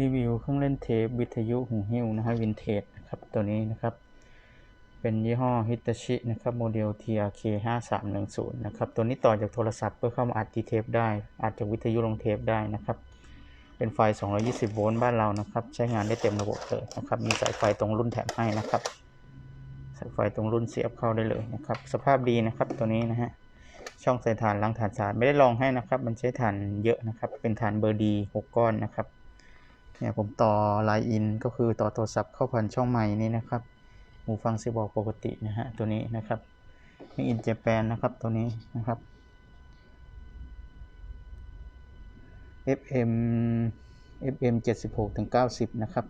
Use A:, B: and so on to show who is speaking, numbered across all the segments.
A: รีวิวเครื่องเล่นเทปวิทยุหูหิ้วนะฮะวินเทจนะครับตัวนี้นะครับ เป็นยี่ห้อ Hitachi นะครับโมเดล TRK 5310นะครับตัวนี้ต่อจากโทรศัพท์เพื่อเข้ามาอัดที่เทปได้อัดจากวิทยุลงเทปได้นะครับ เป็นไฟ 220 โวลต์บ้านเรานะครับ ใช้งานได้เต็มระบบเลยนะครับ มีสายไฟตรงรุ่นแถมให้นะครับสายไฟตรงรุ่นเสียบเข้าได้เลยนะครับ สภาพดีนะครับตัวนี้นะฮะช่องใส่ถ่านล้างถ่านสะอาดไม่ได้ลองให้นะครับ มันใช้ถ่านเยอะนะครับ เป็นถ่านเบอร์ดีหกก้อนนะครับ เนี่ยผมต่อไลน์อินก็คือต่อโทรศัพท์เข้าผ่านช่องใหม่นี้นะครับหูฟังเสียบอกปกตินะฮะตัวนี้นะครับนี่อินเจแปนนะครับตัวนี้นะครับ FM FM 76ถึง90 นะครับ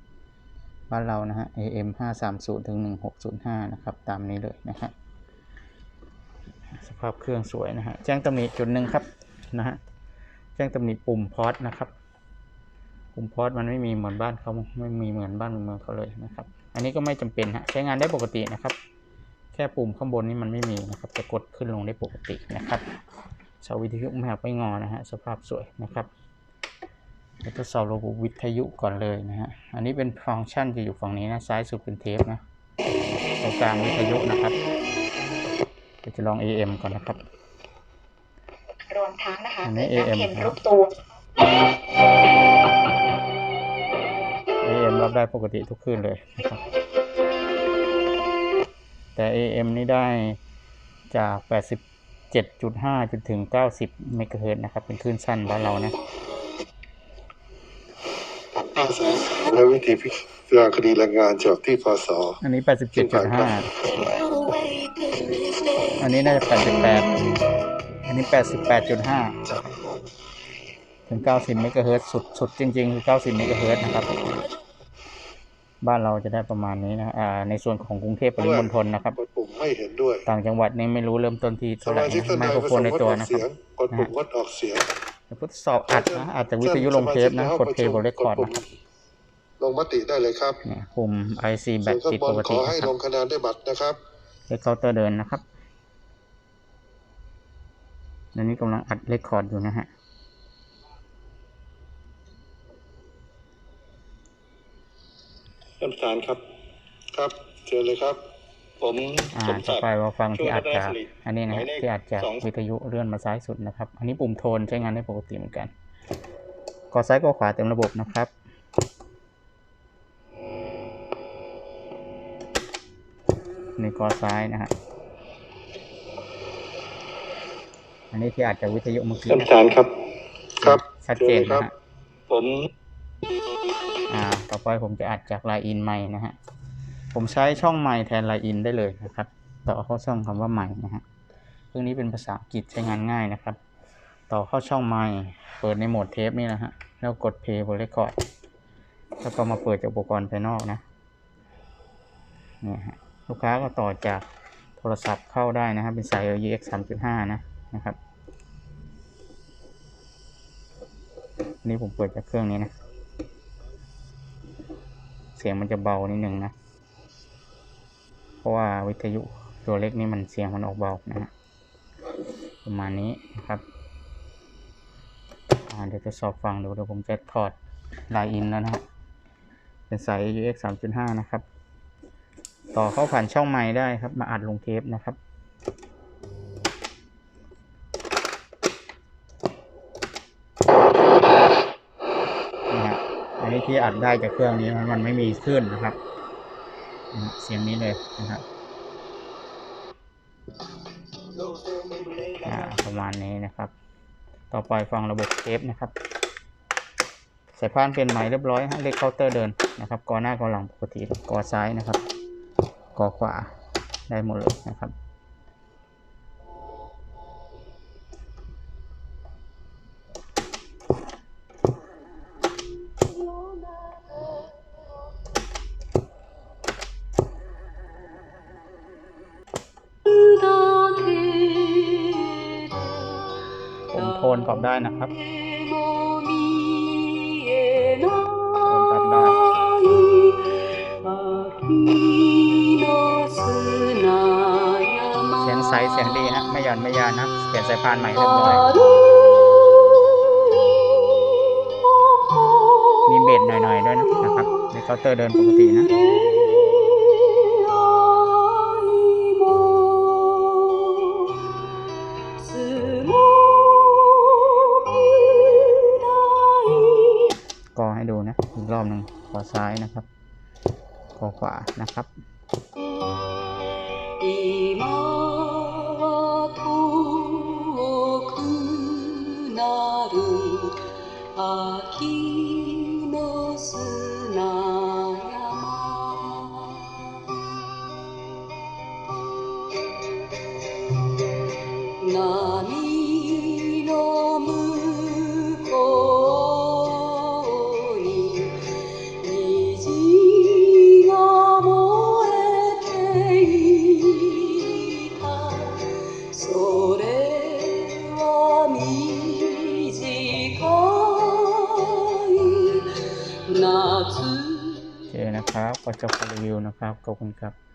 A: บ้านเรานะฮะ AM 530ถึง1605 นะครับ ตามนี้เลยนะฮะสภาพเครื่องสวยนะฮะ แจ้งตำหนิจุดหนึ่งครับนะฮะ แจ้งตำหนิปุ่มพอร์ตนะครับ ปุ่มพอร์ตมันไม่มีเหมือนบ้านเขาไม่มีเหมือนบ้านเมืองเขาเลยนะครับ อันนี้ก็ไม่จำเป็นฮะใช้งานได้ปกตินะครับ แค่ปุ่มข้างบนนี่มันไม่มีนะครับจะกดขึ้นลงได้ปกตินะครับเสาวิทยุไม่หักไม่งอนะฮะสภาพสวยนะครับแล้วทดสอบระบบวิทยุก่อนเลยนะฮะ อันนี้เป็นฟังก์ชันจะอยู่ฝั่งนี้นะ ซ้ายสุดเป็นเทปนะตรงกลางวิทยุนะครับเดี๋ยวจะลอง AM ก่อนนะครับ
B: รวมทั้งนะคะ
A: อันนี้
B: เกิดการ
A: AM
B: เห็น
A: ครับ
B: รูปตัว
A: AM รับ ได้ปกติทุกคืนเลยนะครับ แต่ AM นี่ได้จาก 87.5 จนถึง 90 เมกะเฮิรตซ์นะครับ เป็นคลื่นสั้นบ้านเรานะ
C: อาสาและวิธีพิจารณาคดีแรงงานจากที่พศ
A: อันนี้ 87.5 อันนี้น่าจะ 88 อันนี้ 88.5 ถึง 90 เมกะเฮิรตซ์สุดสุดจริง ๆ คือ 90 เมกะเฮิรตซ์นะครับ บ้านเราจะได้ประมาณนี้นะอ่าในส่วนของกรุงเทพปริมณฑลนะครับ
C: กดปุ่มไม่เห็นด้วย
A: ต่างจังหวัดนี่ไม่รู้เริ่มต้นที่
C: ส
A: เท่าไหร่
C: มาชิก
A: นะ
C: ท่าน
A: ไม
C: ใด
A: โคร
C: ประ
A: โฟ
C: ส
A: น
C: ง
A: ใน
C: ค์งด
A: ตัว
C: ออก
A: นะครั
C: เสี
A: บ
C: ยงกดปุ่มงดออกเสียง
A: เดี๋ยวทดสอบอัดนะอาจจะวิทยุลงเทปนะกดเพลย์บนเรคคอร์ดนะครับ
C: ลงมติได้เลยครับ
A: เนี่ยปุ่ม IC แบ
C: ส่ว
A: ต
C: นข้าง
A: ติด
C: บ
A: ป
C: น
A: ก
C: ข
A: ติ
C: อ
A: นะ
C: ให้
A: ค
C: ล
A: รับ
C: งคะแนนด้วยบัตรนะครับ
A: เลขเคาน์เตอร์เดินนะครับอันนี้กำลังอัดเรคคอร์ดอยู่นะฮะ
C: ท่านประธานครับ ครับเชิญเลยครับ
D: ผม
A: อ่า
D: สม
A: ต่อ
D: ศักดิ์
A: ไปมาฟังที่อัดจาก
D: ช่วยพัฒนาสิริ
A: อันนี้นะ
D: ห
A: ฮะ
D: มายเลข
A: ที่อัดจาก
D: สอง
A: วิทยุเลื่อนมาซ้ายสุดนะครับ อันนี้ปุ่มโทนใช้งานได้ปกติเหมือนกันกอซ้ายกอขวาเต็มระบบนะครับ นี่กอซ้ายนะฮะอันนี้ที่อัดจากวิทยุเมื่อกี้
D: ท่านป
A: นะ
D: ระธานครับ
C: ครับ
A: ชัดเจน
C: ชิญลยครั
A: นะ
C: บ
A: ฮะ
D: ผม
A: อ่า ต่อไปผมจะอัดจากไลน์อินใหม่นะฮะ ผมใช้ช่องใหม่แทนไลน์อินได้เลยนะครับ ต่อเข้าช่องคำว่าใหม่นะฮะเครื่องนี้เป็นภาษาอังกฤษใช้งานง่ายนะครับ ต่อเข้าช่องใหม่ เปิดในโหมดเทปนี่นะฮะ แล้วกดเพย์บนเรคคอร์ดแล้วก็มาเปิดจากอุปกรณ์ภายนอกนะเนี่ยฮะ ลูกค้าก็ต่อจากโทรศัพท์เข้าได้นะฮะเป็นสาย AUX 3.5 นะ นะครับนนี้ผมเปิดจากเครื่องนี้นะ เสียงมันจะเบานิดหนึ่งนะ เพราะว่าวิทยุตัวเล็กนี่มันเสียงมันออกเบานะฮะประมาณนี้นะครับเดี๋ยวจะสอบฟังดูเดี๋ยวผมจะถอดไลน์อินแล้วนะฮะเป็นสาย UX 3.5 นะครับ ต่อเข้าผ่านช่องไม้ได้ครับ มาอัดลงเทปนะครับ นี่ฮะ อั นี้ที่อัดได้จากเครื่องนี้มันมันไม่มีคลื่นนะครับ เสียงนี้เลยนะครับประมาณนี้นะครับ ต่อไปฟังระบบเทปนะครับสายพานเป็นใหม่เรียบร้อยเลขเคาน์เตอร์เดินนะครับกอหน้ากอหลังปกติกอซ้ายนะครับกอขวาได้หมดเลยนะครับ นกลับได้นะครับโนกลับได้เสียงใสเสียงดีฮะไม่หย่อนไม่ยานนะเปลี่ยนสายพานใหม่เรียบร้อยมีเบ็ด
E: หน่อยๆด้วยนะครับในเคาน์เตอร์เดินปกตินะ ขอซ้ายนะครับ ขอขวานะครับ ก็จะรีวิวนะครับ ขอบคุณครับ